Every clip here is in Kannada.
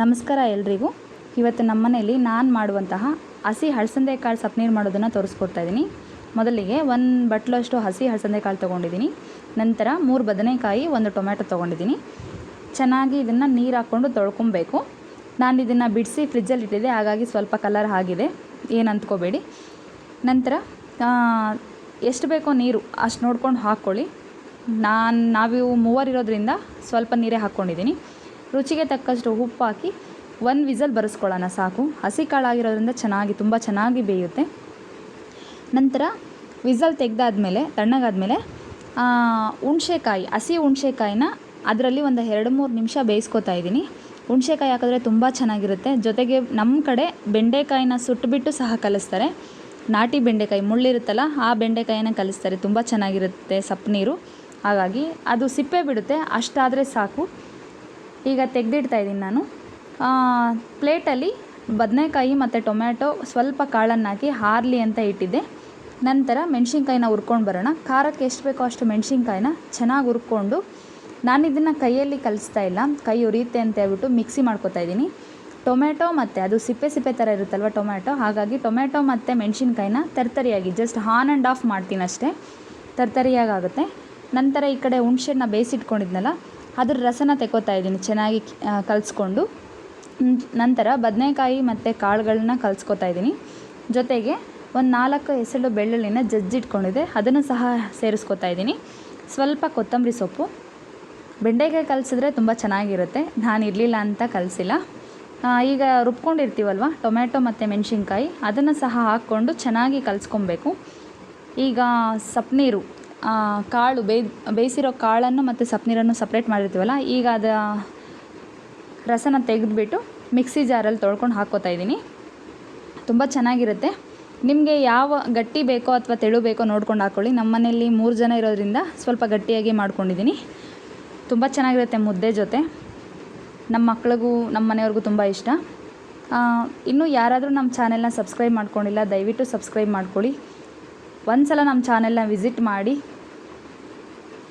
ನಮಸ್ಕಾರ ಎಲ್ರಿಗೂ. ಇವತ್ತು ನಮ್ಮ ಮನೆಯಲ್ಲಿ ನಾನು ಮಾಡುವಂತಹ ಹಸಿ ಕಾಳು ಸಪ್ನೀರು ಮಾಡೋದನ್ನು ತೋರಿಸ್ಕೊಡ್ತಾ ಇದ್ದೀನಿ ಮೊದಲಿಗೆ ಒಂದು ಬಟ್ಲಷ್ಟು ಹಸಿ ಕಾಳು ತೊಗೊಂಡಿದ್ದೀನಿ ನಂತರ ಮೂರು ಬದನೆಕಾಯಿ, ಒಂದು ಟೊಮ್ಯಾಟೊ ತೊಗೊಂಡಿದ್ದೀನಿ ಚೆನ್ನಾಗಿ ಇದನ್ನು ನೀರು ಹಾಕ್ಕೊಂಡು ತೊಳ್ಕೊಬೇಕು. ನಾನು ಇದನ್ನು ಬಿಡಿಸಿ ಫ್ರಿಜ್ಜಲ್ಲಿ ಇಟ್ಟಿದ್ದೆ, ಹಾಗಾಗಿ ಸ್ವಲ್ಪ ಕಲರ್ ಆಗಿದೆ. ಏನು ಅಂದ್ಕೋಬೇಡಿ ನಂತರ ಎಷ್ಟು ಬೇಕೋ ನೀರು ಅಷ್ಟು ನೋಡ್ಕೊಂಡು ಹಾಕ್ಕೊಳ್ಳಿ. ನಾನು, ನಾವಿವು ಮೂವರಿರೋದ್ರಿಂದ ಸ್ವಲ್ಪ ನೀರೇ ಹಾಕ್ಕೊಂಡಿದ್ದೀನಿ ರುಚಿಗೆ ತಕ್ಕಷ್ಟು ಉಪ್ಪು ಹಾಕಿ ಒಂದು ವಿಸಲ್ ಬರೆಸ್ಕೊಳ್ಳೋಣ, ಸಾಕು. ಹಸಿ ಕಾಳಾಗಿರೋದ್ರಿಂದ ಚೆನ್ನಾಗಿ, ತುಂಬ ಚೆನ್ನಾಗಿ ಬೇಯುತ್ತೆ. ನಂತರ ವಿಸಲ್ ತೆಗೆದಾದ್ಮೇಲೆ, ತಣ್ಣಗಾದ್ಮೇಲೆ ಹುಣ್ಸೆಕಾಯಿ, ಹಸಿ ಹುಣ್ಸೆಕಾಯಿನ ಅದರಲ್ಲಿ ಒಂದು ಎರಡು ಮೂರು ನಿಮಿಷ ಬೇಯಿಸ್ಕೊತಾ ಇದ್ದೀನಿ. ಹುಣ್ಸೆಕಾಯಿ ಹಾಕಿದ್ರೆ ತುಂಬ ಚೆನ್ನಾಗಿರುತ್ತೆ. ಜೊತೆಗೆ ನಮ್ಮ ಕಡೆ ಬೆಂಡೆಕಾಯಿನ ಸುಟ್ಟುಬಿಟ್ಟು ಸಹ ಕಲಿಸ್ತಾರೆ. ನಾಟಿ ಬೆಂಡೆಕಾಯಿ ಮುಳ್ಳಿರುತ್ತಲ್ಲ, ಆ ಬೆಂಡೆಕಾಯಿನ ಕಲಿಸ್ತಾರೆ. ತುಂಬ ಚೆನ್ನಾಗಿರುತ್ತೆ ಸಪ್ಪು ನೀರು ಹಾಗಾಗಿ ಅದು ಸಿಪ್ಪೆ ಬಿಡುತ್ತೆ. ಅಷ್ಟಾದರೆ ಸಾಕು. ಈಗ ತೆಗೆದಿಡ್ತಾ ಇದ್ದೀನಿ ನಾನು. ಪ್ಲೇಟಲ್ಲಿ ಬದನೆಕಾಯಿ ಮತ್ತು ಟೊಮ್ಯಾಟೊ ಸ್ವಲ್ಪ ಕಾಳನ್ನು ಹಾಕಿ ಹಾರಲಿ ಅಂತ ಇಟ್ಟಿದ್ದೆ. ನಂತರ ಮೆಣಸಿನ್ಕಾಯಿನ ಹುರ್ಕೊಂಡು ಬರೋಣ. ಖಾರಕ್ಕೆ ಎಷ್ಟು ಬೇಕೋ ಅಷ್ಟು ಮೆಣಸಿನ್ಕಾಯಿನ ಚೆನ್ನಾಗಿ ಹುರ್ಕೊಂಡು ನಾನು ಇದನ್ನು ಕೈಯಲ್ಲಿ ಕಲಿಸ್ತಾ ಇಲ್ಲ. ಕೈ ಉರಿಯುತ್ತೆ ಅಂತ ಹೇಳ್ಬಿಟ್ಟು ಮಿಕ್ಸಿ ಮಾಡ್ಕೊತಾ ಇದ್ದೀನಿ. ಟೊಮ್ಯಾಟೊ ಮತ್ತು ಅದು ಸಿಪ್ಪೆ ಸಿಪ್ಪೆ ಥರ ಇರುತ್ತಲ್ವ ಟೊಮ್ಯಾಟೊ? ಹಾಗಾಗಿ ಟೊಮ್ಯಾಟೊ ಮತ್ತು ಮೆಣಸಿನ್ಕಾಯಿನ ತರ್ತರಿಯಾಗಿ ಜಸ್ಟ್ ಹಾನ್ ಆ್ಯಂಡ್ ಆಫ್ ಮಾಡ್ತೀನಿ ಅಷ್ಟೇ ತರ್ತರಿಯಾಗಿ ಆಗುತ್ತೆ ನಂತರ ಈ ಕಡೆ ಹುಣ್ಸೆಣ್ಣ ಬೇಯಿಸಿಟ್ಕೊಂಡಿದ್ನಲ್ಲ ಅದ್ರ ರಸನ ತೆಕ್ಕೋತಾ ಇದ್ದೀನಿ, ಚೆನ್ನಾಗಿ ಕಲಸ್ಕೊಂಡು. ನಂತರ ಬದನೆಕಾಯಿ ಮತ್ತು ಕಾಳುಗಳನ್ನ ಕಲ್ಸ್ಕೊತಾ ಇದ್ದೀನಿ. ಜೊತೆಗೆ ಒಂದು ನಾಲ್ಕು ಎಸಳು ಬೆಳ್ಳುಳ್ಳಿನ ಜಜ್ಜಿಟ್ಕೊಂಡಿದೆ, ಅದನ್ನು ಸಹ ಸೇರಿಸ್ಕೊತಾ ಇದ್ದೀನಿ. ಸ್ವಲ್ಪ ಕೊತ್ತಂಬರಿ ಸೊಪ್ಪು. ಬೆಂಡೆಕಾಯಿ ಕಲಿಸಿದ್ರೆ ತುಂಬ ಚೆನ್ನಾಗಿರುತ್ತೆ, ನಾನು ಇರಲಿಲ್ಲ ಅಂತ ಕಲಿಸಿಲ್ಲ. ಈಗ ರುಬ್ಕೊಂಡಿರ್ತೀವಲ್ವ, ಟೊಮ್ಯಾಟೊ ಮತ್ತು ಮೆಣಸಿನ್ಕಾಯಿ, ಅದನ್ನು ಸಹ ಹಾಕ್ಕೊಂಡು ಚೆನ್ನಾಗಿ ಕಲಿಸ್ಕೊಬೇಕು. ಈಗ ಸಪ್ನೀರು. ಕಾಳು ಬೇಯ್, ಬೇಯಿಸಿರೋ ಕಾಳನ್ನು ಮತ್ತು ಸಪ್ನೀರನ್ನು ಸಪ್ರೇಟ್ ಮಾಡಿರ್ತೀವಲ್ಲ, ಈಗ ಅದು ರಸನ ತೆಗೆದುಬಿಟ್ಟು ಮಿಕ್ಸಿ ಜಾರಲ್ಲಿ ತೊಳ್ಕೊಂಡು ಹಾಕ್ಕೋತಾ ಇದ್ದೀನಿ. ತುಂಬ ಚೆನ್ನಾಗಿರುತ್ತೆ. ನಿಮಗೆ ಯಾವ ಗಟ್ಟಿ ಬೇಕೋ ಅಥವಾ ತೆಳು ಬೇಕೋ ನೋಡ್ಕೊಂಡು ಹಾಕ್ಕೊಳ್ಳಿ ನಮ್ಮ ಮನೆಯಲ್ಲಿ ಮೂರು ಜನ ಇರೋದ್ರಿಂದ ಸ್ವಲ್ಪ ಗಟ್ಟಿಯಾಗಿ ಮಾಡ್ಕೊಂಡಿದ್ದೀನಿ. ತುಂಬ ಚೆನ್ನಾಗಿರುತ್ತೆ ಮುದ್ದೆ ಜೊತೆ. ನಮ್ಮ ಮಕ್ಳಿಗೂ, ನಮ್ಮ ಮನೆಯವ್ರಿಗೂ ತುಂಬ ಇಷ್ಟ. ಇನ್ನೂ ಯಾರಾದರೂ ನಮ್ಮ ಚಾನೆಲ್ನ ಸಬ್ಸ್ಕ್ರೈಬ್ ಮಾಡ್ಕೊಂಡಿಲ್ಲ, ದಯವಿಟ್ಟು ಸಬ್ಸ್ಕ್ರೈಬ್ ಮಾಡ್ಕೊಳ್ಳಿ. ಒಂದು ಸಲ ನಮ್ಮ ಚಾನೆಲ್ನ ವಿಸಿಟ್ ಮಾಡಿ.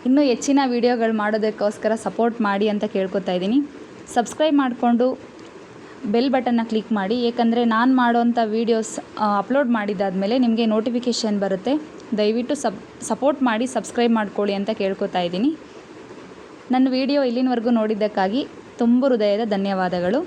ಇನ್ನೂ ಹೆಚ್ಚಿನ ವೀಡಿಯೋಗಳು ಮಾಡೋದಕ್ಕೋಸ್ಕರ ಸಪೋರ್ಟ್ ಮಾಡಿ ಅಂತ ಕೇಳ್ಕೊತಾ ಇದ್ದೀನಿ. ಸಬ್ಸ್ಕ್ರೈಬ್ ಮಾಡಿಕೊಂಡು ಬೆಲ್ ಬಟನ್ನ ಕ್ಲಿಕ್ ಮಾಡಿ. ಏಕೆಂದರೆ ನಾನು ಮಾಡೋವಂಥ ವೀಡಿಯೋಸ್ ಅಪ್ಲೋಡ್ ಮಾಡಿದ್ದಾದಮೇಲೆ ನಿಮಗೆ ನೋಟಿಫಿಕೇಷನ್ ಬರುತ್ತೆ. ದಯವಿಟ್ಟು ಸಬ್, ಸಪೋರ್ಟ್ ಮಾಡಿ, ಸಬ್ಸ್ಕ್ರೈಬ್ ಮಾಡ್ಕೊಳ್ಳಿ ಅಂತ ಕೇಳ್ಕೊತಾ ಇದ್ದೀನಿ. ನನ್ನ ವಿಡಿಯೋ ಇಲ್ಲಿನವರೆಗೂ ನೋಡಿದ್ದಕ್ಕಾಗಿ ತುಂಬ ಹೃದಯದ ಧನ್ಯವಾದಗಳು.